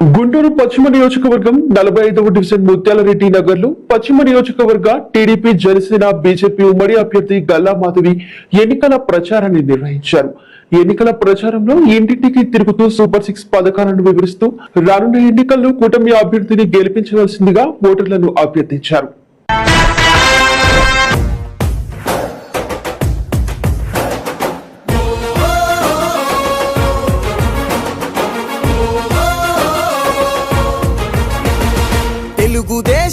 గుంటూరు పశ్చిమ నియోజకవర్గం నలభై ఐదవ డివిజన్ ముత్యాలరెడ్డి నగర్లో పశ్చిమ నియోజకవర్గ టీడీపీ జనసేన బీజేపీ ఉమ్మడి అభ్యర్థి గల్లా మాధవి ఎన్నికల ప్రచారాన్ని నిర్వహించారు. ఎన్నికల ప్రచారంలో ఇంటింటికి తిరుగుతూ సూపర్ సిక్స్ పథకాలను వివరిస్తూ రానున్న ఎన్నికల్లో కూటమి అభ్యర్థిని గెలిపించవలసిందిగా ఓటర్లను అభ్యర్థించారు.